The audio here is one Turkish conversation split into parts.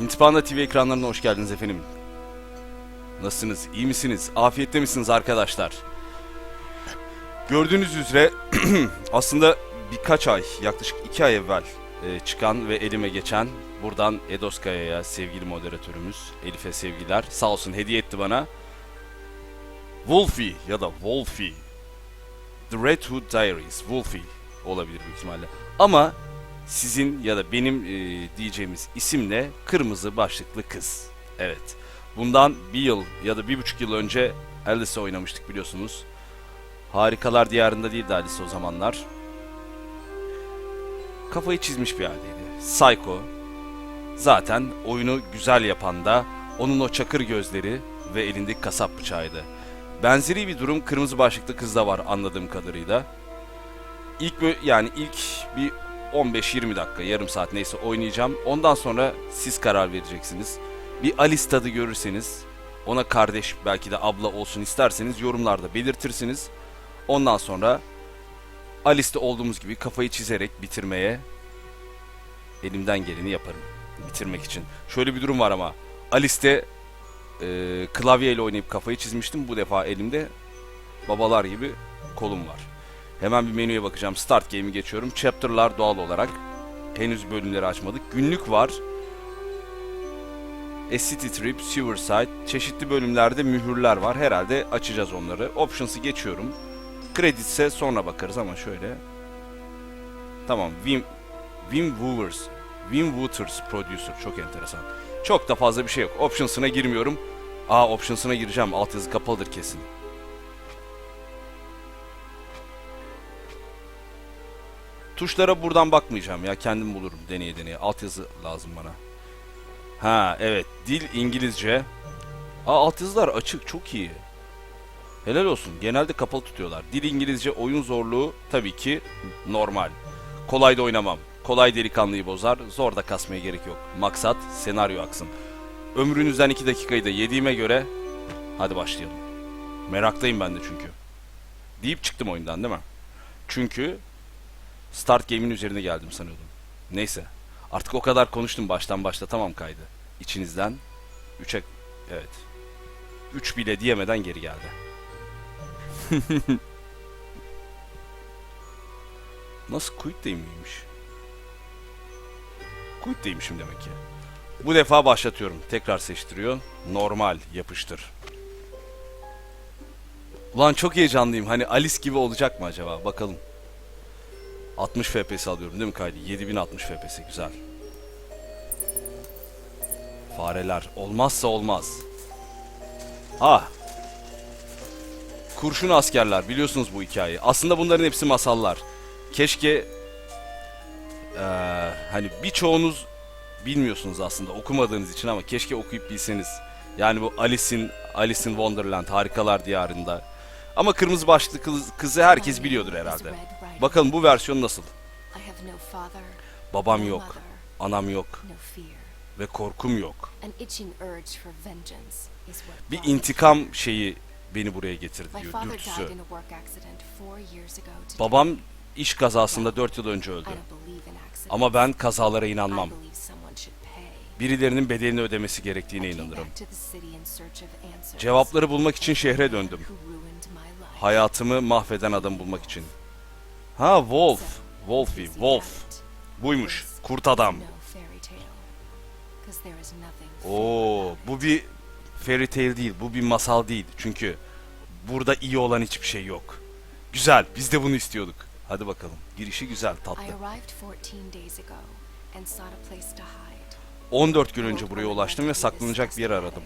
Pintipanda TV ekranlarına hoş geldiniz efendim. Nasılsınız? İyi misiniz? Afiyette misiniz arkadaşlar? Gördüğünüz üzere aslında birkaç ay, yaklaşık iki ay evvel e, çıkan ve elime geçen buradan Edoskaya'ya sevgili moderatörümüz Elif'e sevgiler. Sağ olsun hediye etti bana. Wolfie ya da Wolfie. The Red Hood Diaries. Wolfie olabilir büyük ihtimalle. Ama sizin ya da benim e, diyeceğimiz isimle kırmızı başlıklı kız. Evet. Bundan bir yıl ya da bir buçuk yıl önce Alice oynamıştık biliyorsunuz. Harikalar Diyarında değildi Alice o zamanlar. Kafayı çizmiş bir haldeydi. Psycho. Zaten oyunu güzel yapan da onun o çakır gözleri ve elindeki kasap bıçağıydı. Benzeri bir durum kırmızı başlıklı kızda var anladığım kadarıyla. İlk yani ilk bir 15-20 dakika, yarım saat neyse oynayacağım. Ondan sonra siz karar vereceksiniz. Bir Alice tadı görürseniz, ona kardeş belki de abla olsun isterseniz yorumlarda belirtirsiniz. Ondan sonra Alice'de olduğumuz gibi kafayı çizerek bitirmeye elimden geleni yaparım. Bitirmek için. Şöyle bir durum var ama Alice'de e, klavyeyle oynayıp kafayı çizmiştim. Bu defa elimde babalar gibi kolum var. Hemen bir menüye bakacağım. Start game'i geçiyorum. Chapter'lar doğal olarak. Henüz bölümleri açmadık. Günlük var. A City Trip, Sewerside. Çeşitli bölümlerde mühürler var. Herhalde açacağız onları. Options'ı geçiyorum. Credits'e sonra bakarız ama şöyle. Tamam. Wim, Wim Wooters. Wim Wooters Producer. Çok enteresan. Çok da fazla bir şey yok. Options'ına girmiyorum. Aa Options'ına gireceğim. Altyazı kapalıdır kesin. Tuşlara buradan bakmayacağım ya kendim bulurum deneye deneye. Altyazı lazım bana. Ha evet dil İngilizce. Aa altyazılar açık çok iyi. Helal olsun. Genelde kapalı tutuyorlar. Dil İngilizce oyun zorluğu tabii ki normal. Kolay da oynamam. Kolay delikanlıyı bozar. Zor da kasmaya gerek yok. Maksat senaryo aksın. Ömrünüzden 2 dakikayı da yediğime göre hadi başlayalım. Meraktayım ben de çünkü. Deyip çıktım oyundan değil mi? Çünkü Start Game'in üzerine geldim sanıyordum. Neyse. Artık o kadar konuştum baştan başta tamam kaydı. İçinizden 3'e evet. 3 bile diyemeden geri geldi. Nasıl quit değil miymiş? Quit değilmişim demek ki. Bu defa başlatıyorum. Tekrar seçtiriyor. Normal yapıştır. Ulan çok heyecanlıyım. Hani Alice gibi olacak mı acaba? Bakalım. 60 FPS alıyorum değil mi kaydı? 7060 FPS güzel. Fareler olmazsa olmaz. Ha. Kurşun askerler biliyorsunuz bu hikayeyi. Aslında bunların hepsi masallar. Keşke eee, hani birçoğunuz bilmiyorsunuz aslında okumadığınız için ama keşke okuyup bilseniz. Yani bu Alice'in Alice in Wonderland Harikalar Diyarında. Ama kırmızı başlıklı kız- kızı herkes biliyordur herhalde. Bakalım bu versiyon nasıl? Babam yok, anam yok ve korkum yok. Bir intikam şeyi beni buraya getirdi diyor dürtüsü. Babam iş kazasında 4 yıl önce öldü. Ama ben kazalara inanmam. Birilerinin bedelini ödemesi gerektiğine inanırım. Cevapları bulmak için şehre döndüm. Hayatımı mahveden adam bulmak için. Ha Wolf. Wolfie, Wolf. Buymuş. Kurt adam. Oo, bu bir fairy tale değil, bu bir masal değil. Çünkü burada iyi olan hiçbir şey yok. Güzel, biz de bunu istiyorduk. Hadi bakalım. Girişi güzel, tatlı. 14 gün önce buraya ulaştım ve saklanacak bir yer aradım.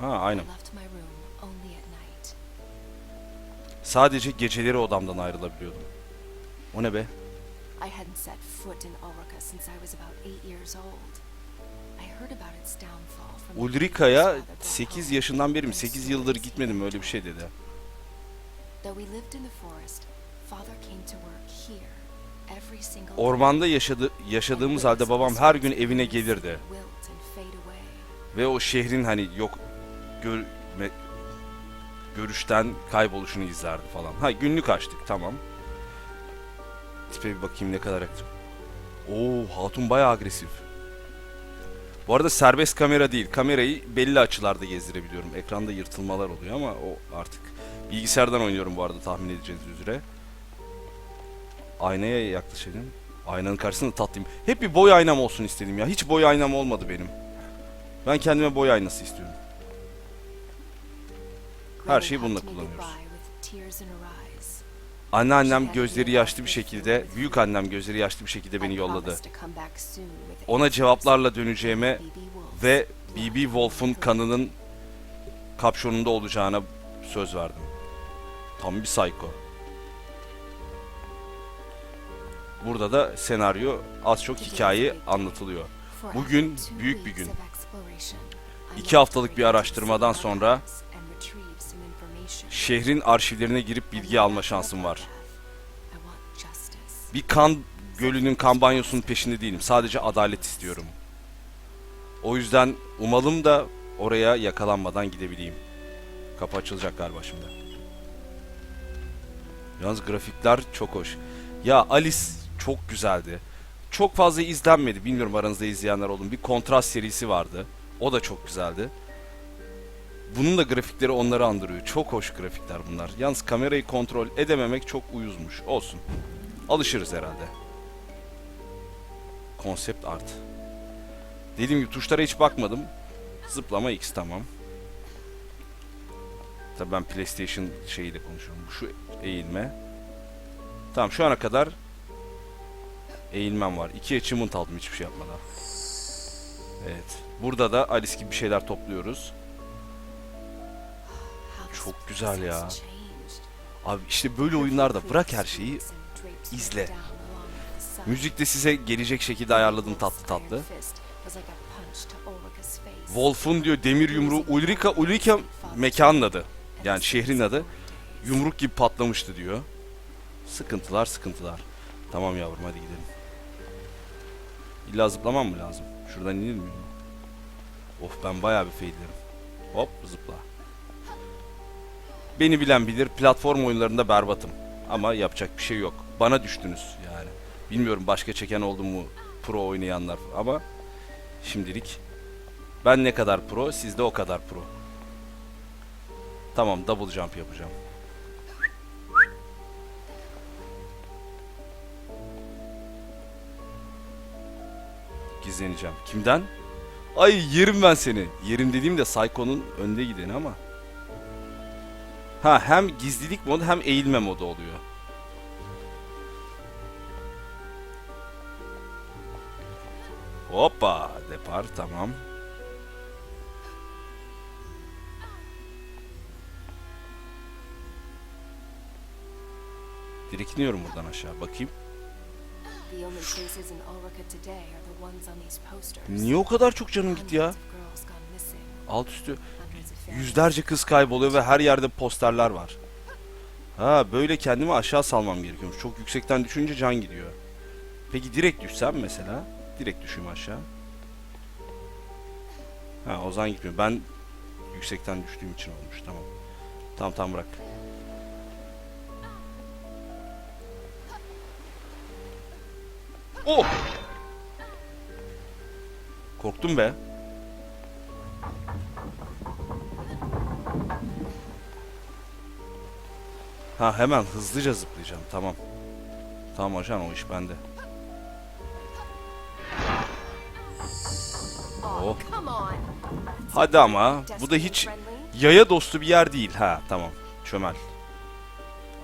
Ha, aynen. Sadece geceleri odamdan ayrılabiliyordum. O ne be? I hadn't set foot in Ulrika since I was about eight years old. I heard about its downfall from the Ulrika'ya father, Bob 8 Hope, yaşından beri mi? and 8 yıldır gitmedim öyle bir şey dedi. Though we lived in the forest, father came to work here every single Ormanda yaşadı, yaşadığımız halde babam her gün evine gelirdi. Ve o şehrin hani yok gör, görüşten kayboluşunu izlerdi falan. Ha günlük açtık tamam. Tipe bir bakayım ne kadar aktif. Oo hatun bayağı agresif. Bu arada serbest kamera değil. Kamerayı belli açılarda gezdirebiliyorum. Ekranda yırtılmalar oluyor ama o artık bilgisayardan oynuyorum bu arada tahmin edeceğiniz üzere. Aynaya yaklaşalım. Aynanın karşısında tatlıyım. Hep bir boy aynam olsun istedim ya. Hiç boy aynam olmadı benim. Ben kendime boy aynası istiyorum. Her şeyi bununla kullanıyoruz. Anneannem gözleri yaşlı bir şekilde, büyük annem gözleri yaşlı bir şekilde beni yolladı. Ona cevaplarla döneceğime ve BB Wolf'un kanının kapşonunda olacağına söz verdim. Tam bir psycho. Burada da senaryo az çok hikaye anlatılıyor. Bugün büyük bir gün. İki haftalık bir araştırmadan sonra Şehrin arşivlerine girip bilgi alma şansım var. Bir kan gölünün kan banyosunun peşinde değilim. Sadece adalet istiyorum. O yüzden umalım da oraya yakalanmadan gidebileyim. Kapı açılacak galiba şimdi. Yalnız grafikler çok hoş. Ya Alice çok güzeldi. Çok fazla izlenmedi. Bilmiyorum aranızda izleyenler oldu mu. Bir kontrast serisi vardı. O da çok güzeldi. Bunun da grafikleri onları andırıyor. Çok hoş grafikler bunlar. Yalnız kamerayı kontrol edememek çok uyuzmuş. Olsun. Alışırız herhalde. Konsept art. Dediğim gibi tuşlara hiç bakmadım. Zıplama X tamam. Tabii ben PlayStation şeyiyle konuşuyorum. Şu eğilme. Tamam şu ana kadar eğilmem var. İki achievement aldım hiçbir şey yapmadan. Evet. Burada da Alice gibi bir şeyler topluyoruz. Çok güzel ya. Abi işte böyle oyunlarda bırak her şeyi izle. Müzik de size gelecek şekilde ayarladım tatlı tatlı. Wolf'un diyor demir yumruğu Ulrika Ulrika mekanın adı. Yani şehrin adı. Yumruk gibi patlamıştı diyor. Sıkıntılar sıkıntılar. Tamam yavrum hadi gidelim. İlla zıplamam mı lazım? Şuradan inir miyim? Of ben bayağı bir faillerim. Hop zıpla. Beni bilen bilir platform oyunlarında berbatım. Ama yapacak bir şey yok. Bana düştünüz yani. Bilmiyorum başka çeken oldu mu pro oynayanlar ama şimdilik ben ne kadar pro siz de o kadar pro. Tamam double jump yapacağım. Gizleneceğim. Kimden? Ay yerim ben seni. Yerim dediğim de Psycho'nun önde gideni ama. Ha hem gizlilik modu hem eğilme modu oluyor. Hoppa depar tamam. Direkt iniyorum buradan aşağı bakayım. Niye o kadar çok canım gitti ya? Alt üstü yüzlerce kız kayboluyor ve her yerde posterler var. Ha böyle kendimi aşağı salmam gerekiyormuş. Çok yüksekten düşünce can gidiyor. Peki direkt düşsem mesela? Direkt düşeyim aşağı. Ha o zaman gitmiyor. Ben yüksekten düştüğüm için olmuş. Tamam. Tamam tamam bırak. Oh! Korktum be. Ha hemen hızlıca zıplayacağım. Tamam. Tamam ajan o iş bende. Oh. Hadi ama bu da hiç yaya dostu bir yer değil. Ha tamam. Çömel.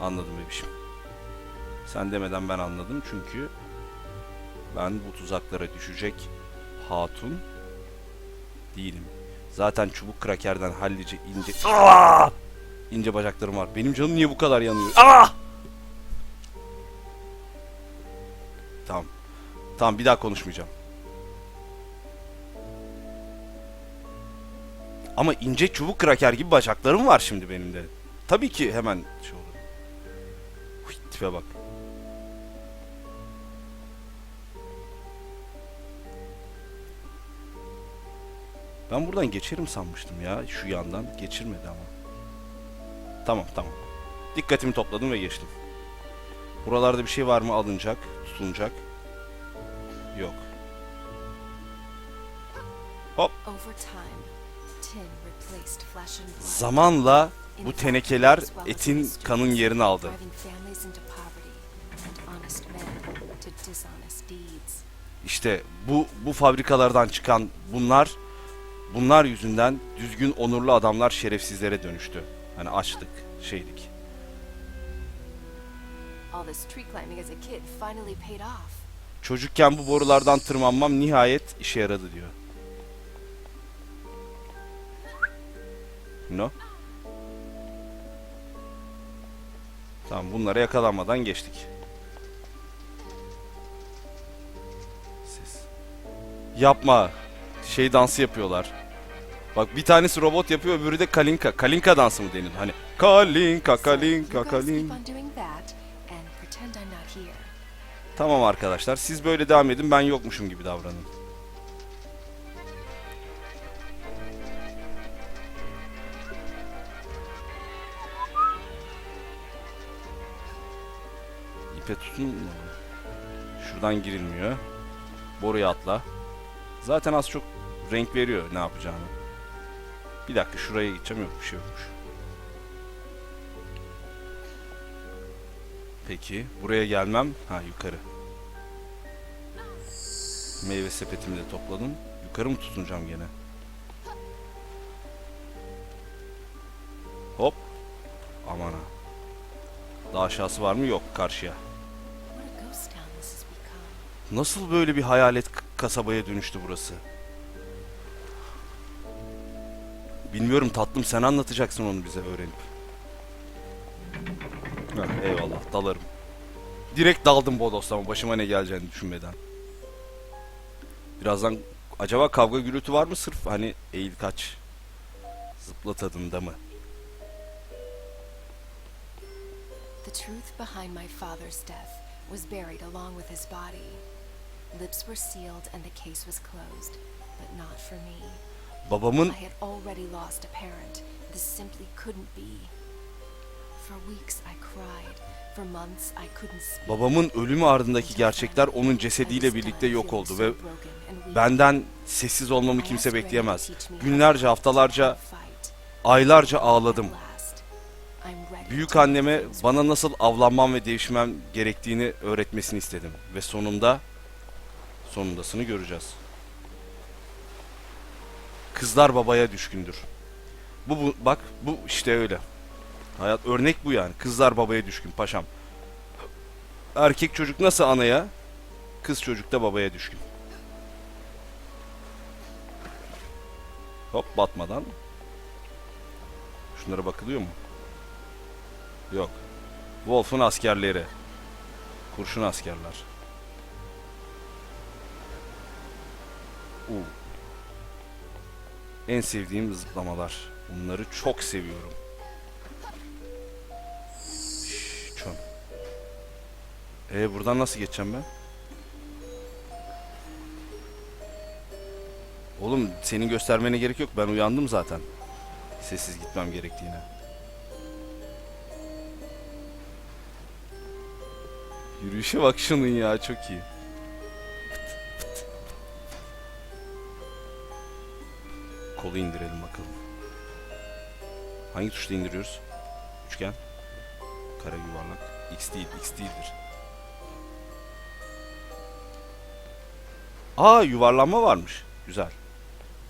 Anladım bebişim. Sen demeden ben anladım çünkü ben bu tuzaklara düşecek hatun değilim. Zaten çubuk krakerden hallice ince... Aa! ince bacaklarım var. Benim canım niye bu kadar yanıyor? Aa! Tamam. Tamam bir daha konuşmayacağım. Ama ince çubuk kraker gibi bacaklarım var şimdi benim de. Tabii ki hemen şey olur. Tipe bak. Ben buradan geçerim sanmıştım ya şu yandan. Geçirmedi ama. Tamam tamam. Dikkatimi topladım ve geçtim. Buralarda bir şey var mı alınacak, tutunacak? Yok. Hop. Zamanla bu tenekeler etin kanın yerini aldı. İşte bu bu fabrikalardan çıkan bunlar bunlar yüzünden düzgün onurlu adamlar şerefsizlere dönüştü. Hani açlık, şeylik. Çocukken bu borulardan tırmanmam nihayet işe yaradı diyor. No. Tamam bunlara yakalanmadan geçtik. Ses. Yapma. Şey dansı yapıyorlar. Bak bir tanesi robot yapıyor öbürü de kalinka. Kalinka dansı mı denir? Hani kalinka kalinka kalinka. Tamam arkadaşlar siz böyle devam edin ben yokmuşum gibi davranın. İpe tutun mu? Şuradan girilmiyor. Boruya atla. Zaten az çok renk veriyor ne yapacağını. Bir dakika şuraya gideceğim yok bir şey yokmuş. Peki buraya gelmem. Ha yukarı. Meyve sepetimi de topladım. Yukarı mı tutunacağım gene? Hop. Aman ha. Daha aşağısı var mı? Yok karşıya. Nasıl böyle bir hayalet kasabaya dönüştü burası? Bilmiyorum tatlım sen anlatacaksın onu bize öğrenip. Heh, eyvallah dalarım. Direkt daldım bodoslama başıma ne geleceğini düşünmeden. Birazdan acaba kavga gürültü var mı sırf hani eğil kaç zıpla tadında mı? The truth behind my father's death was buried along with his body. Lips were sealed and the case was closed, but not for me. Babamın I had already lost a parent. This simply couldn't be. For weeks I cried. For months I couldn't speak. babamın ölümü ardındaki gerçekler onun cesediyle birlikte yok oldu ve benden sessiz olmamı kimse bekleyemez. Günlerce, haftalarca, aylarca ağladım. Büyük anneme bana nasıl avlanmam ve değişmem gerektiğini öğretmesini istedim. Ve sonunda, sonundasını göreceğiz. Kızlar babaya düşkündür. Bu, bu bak bu işte öyle. Hayat örnek bu yani. Kızlar babaya düşkün paşam. Erkek çocuk nasıl anaya, kız çocuk da babaya düşkün. Hop batmadan. Şunlara bakılıyor mu? Yok. Wolf'un askerleri. Kurşun askerler. Uu. En sevdiğim zıplamalar. Bunları çok seviyorum. Şşş, çöm. Ee buradan nasıl geçeceğim ben? Oğlum senin göstermene gerek yok. Ben uyandım zaten. Sessiz gitmem gerektiğine. Yürüyüşe bak şunun ya çok iyi. Kolu indirelim bakalım. Hangi tuşla indiriyoruz? Üçgen. Kare yuvarlak. X değil, X değildir. Aa yuvarlanma varmış. Güzel.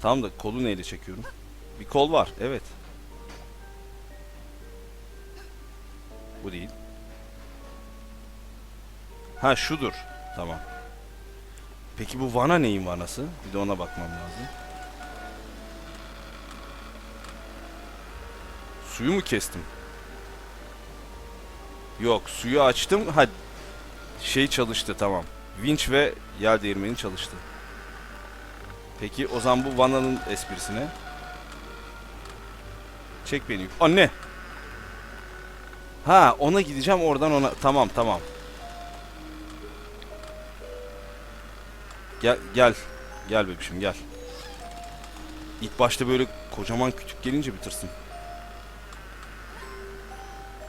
Tamam da kolu neyle çekiyorum? Bir kol var, evet. Bu değil. Ha şudur. Tamam. Peki bu vana neyin vanası? Bir de ona bakmam lazım. Suyu mu kestim? Yok suyu açtım. Ha şey çalıştı tamam. Vinç ve yel değirmeni çalıştı. Peki o zaman bu vananın esprisine. Çek beni. Anne. Ha ona gideceğim oradan ona. Tamam tamam. Gel gel. Gel bebişim gel. İlk başta böyle kocaman kütük gelince bitirsin.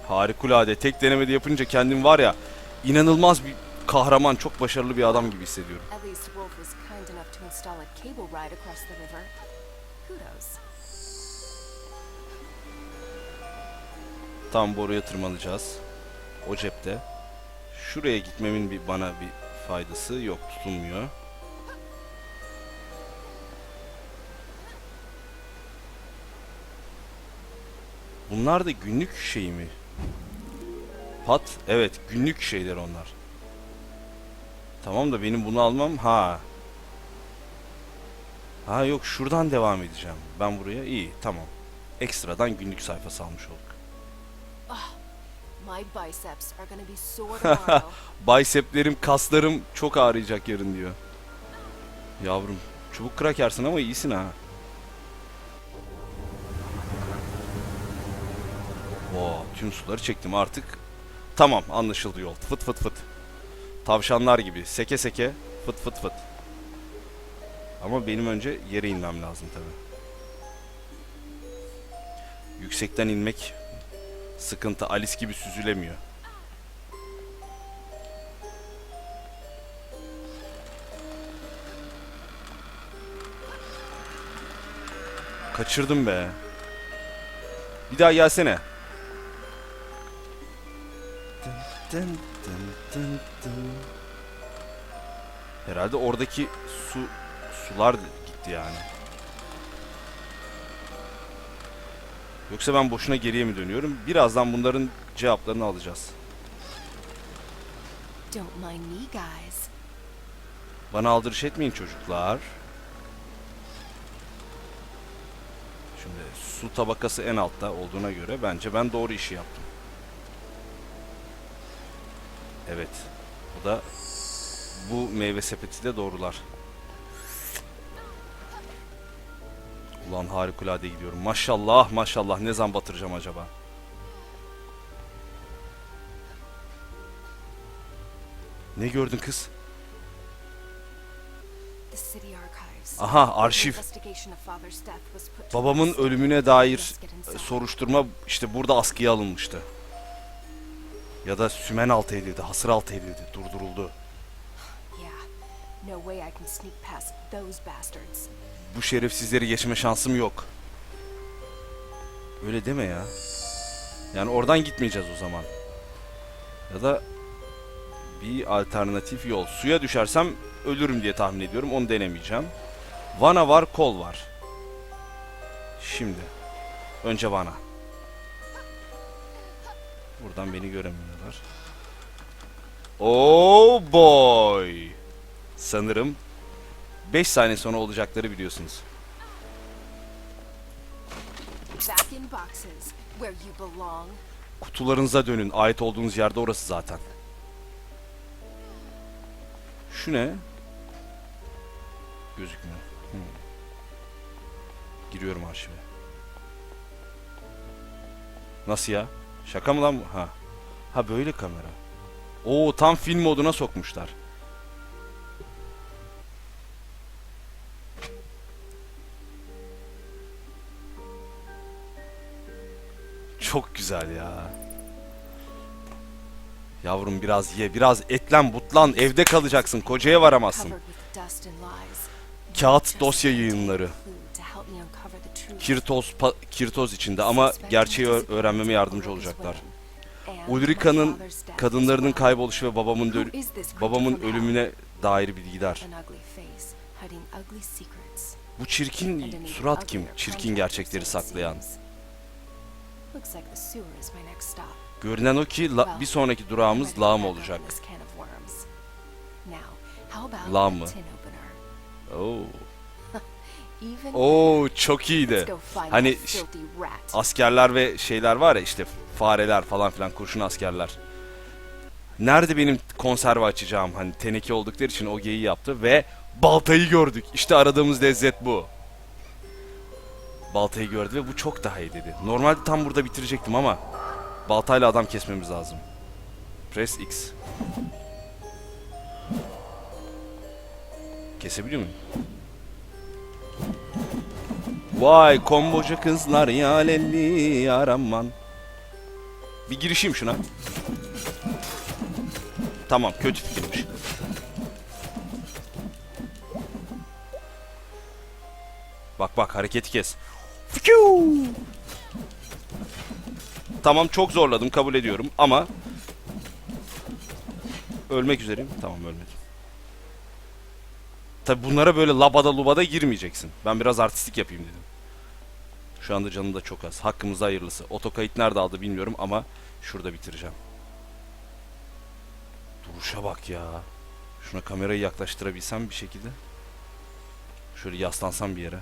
Harikulade. Tek denemede yapınca kendim var ya inanılmaz bir kahraman, çok başarılı bir adam gibi hissediyorum. Tam boruya tırmanacağız. O cepte. Şuraya gitmemin bir bana bir faydası yok, tutunmuyor. Bunlar da günlük şey mi? Pat, evet günlük şeyler onlar. Tamam da benim bunu almam ha. Ha yok şuradan devam edeceğim. Ben buraya iyi tamam. Ekstradan günlük sayfası almış olduk. Tomorrow. Biceplerim, kaslarım çok ağrıyacak yarın diyor. Yavrum, çubuk krakersin ama iyisin ha. Oo, tüm suları çektim artık. Tamam, anlaşıldı yol. Fıt fıt fıt. Tavşanlar gibi seke seke fıt fıt fıt. Ama benim önce yere inmem lazım tabi. Yüksekten inmek sıkıntı. Alice gibi süzülemiyor. Kaçırdım be. Bir daha gelsene. Dın dın dın dın. Herhalde oradaki su sular gitti yani. Yoksa ben boşuna geriye mi dönüyorum? Birazdan bunların cevaplarını alacağız. Don't mind me, guys. Bana aldırış etmeyin çocuklar. Şimdi su tabakası en altta olduğuna göre bence ben doğru işi yaptım. Evet. Bu da bu meyve sepeti de doğrular. Ulan harikulade gidiyorum. Maşallah maşallah ne zaman batıracağım acaba? Ne gördün kız? Aha arşiv. Babamın ölümüne dair e, soruşturma işte burada askıya alınmıştı. Ya da sümen altı edildi, hasır altı edildi, durduruldu. Yeah. No way I can sneak past those bastards. Bu şerefsizleri geçme şansım yok. Öyle deme ya. Yani oradan gitmeyeceğiz o zaman. Ya da bir alternatif yol. Suya düşersem ölürüm diye tahmin ediyorum. Onu denemeyeceğim. Vana var, kol var. Şimdi. Önce Vana. Buradan beni göremiyorlar. Oh boy. Sanırım 5 saniye sonra olacakları biliyorsunuz. Back in boxes, where you belong. Kutularınıza dönün. Ait olduğunuz yerde orası zaten. Şu ne? Gözükmüyor. Hmm. Giriyorum arşive. Nasıl ya? Şaka mı lan bu? Ha. Ha böyle kamera. Oo tam film moduna sokmuşlar. Çok güzel ya. Yavrum biraz ye, biraz etlen butlan, evde kalacaksın, kocaya varamazsın. Kağıt dosya yayınları. Kirtoz, kirtoz içinde ama gerçeği öğrenmeme yardımcı olacaklar. Ulrika'nın kadınlarının kayboluşu ve babamın babamın ölümüne dair bilgiler. Bu çirkin surat kim? Çirkin gerçekleri saklayan. Görünen o ki la- bir sonraki durağımız lağım olacak. Lağım mı? Oo. Even Oo çok iyiydi. Hani askerler ve şeyler var ya işte fareler falan filan kurşun askerler. Nerede benim konserve açacağım hani teneke oldukları için o geyiği yaptı ve baltayı gördük. İşte aradığımız lezzet bu. Baltayı gördü ve bu çok daha iyi dedi. Normalde tam burada bitirecektim ama baltayla adam kesmemiz lazım. Press X. Kesebiliyor muyum? Vay komboca kızlar ya lelli yaraman. Bir girişeyim şuna. Tamam kötü fikirmiş. Bak bak hareketi kes. Tamam çok zorladım kabul ediyorum ama ölmek üzereyim. Tamam ölmedim. Tabi bunlara böyle labada lubada girmeyeceksin. Ben biraz artistik yapayım dedim. Şu anda canım da çok az. Hakkımızda hayırlısı. Otokayıt nerede aldı bilmiyorum ama şurada bitireceğim. Duruşa bak ya. Şuna kamerayı yaklaştırabilsem bir şekilde. Şöyle yaslansam bir yere.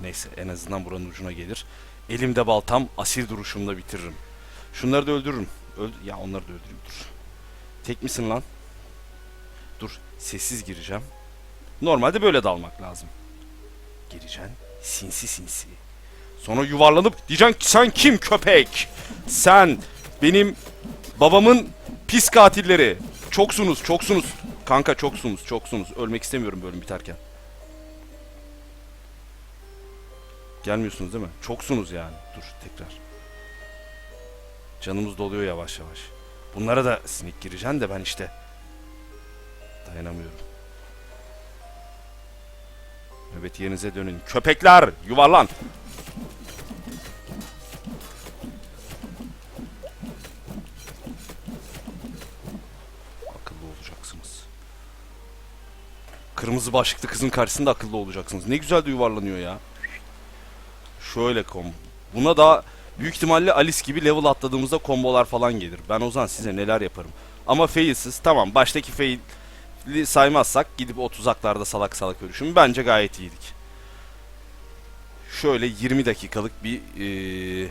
Neyse en azından buranın ucuna gelir. Elimde baltam asil duruşumla bitiririm. Şunları da öldürürüm. Öld ya onları da öldüreyim dur. Tek misin lan? Dur sessiz gireceğim. Normalde böyle dalmak lazım. Gireceksin sinsi sinsi. Sonra yuvarlanıp diyeceksin ki sen kim köpek? Sen benim babamın pis katilleri. Çoksunuz çoksunuz. Kanka çoksunuz çoksunuz. Ölmek istemiyorum bölüm biterken. Gelmiyorsunuz değil mi? Çoksunuz yani. Dur tekrar. Canımız doluyor yavaş yavaş. Bunlara da sinik gireceksin de ben işte dayanamıyorum. Evet yerinize dönün. Köpekler yuvarlan. Akıllı olacaksınız. Kırmızı başlıklı kızın karşısında akıllı olacaksınız. Ne güzel de yuvarlanıyor ya. Şöyle kom. Buna da büyük ihtimalle Alice gibi level atladığımızda kombolar falan gelir. Ben o zaman size neler yaparım. Ama failsiz tamam baştaki fail'i saymazsak gidip o tuzaklarda salak salak ölüşüm bence gayet iyiydik. Şöyle 20 dakikalık bir eee,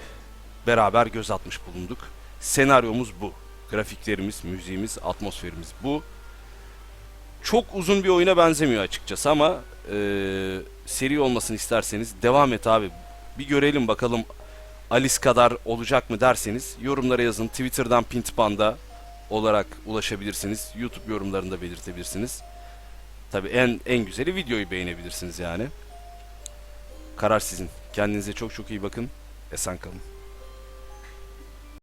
beraber göz atmış bulunduk. Senaryomuz bu. Grafiklerimiz, müziğimiz, atmosferimiz bu. Çok uzun bir oyuna benzemiyor açıkçası ama eee, seri olmasını isterseniz devam et abi. Bir görelim bakalım Alice kadar olacak mı derseniz yorumlara yazın. Twitter'dan Pintpanda olarak ulaşabilirsiniz. YouTube yorumlarında belirtebilirsiniz. Tabi en en güzeli videoyu beğenebilirsiniz yani. Karar sizin. Kendinize çok çok iyi bakın. Esen kalın.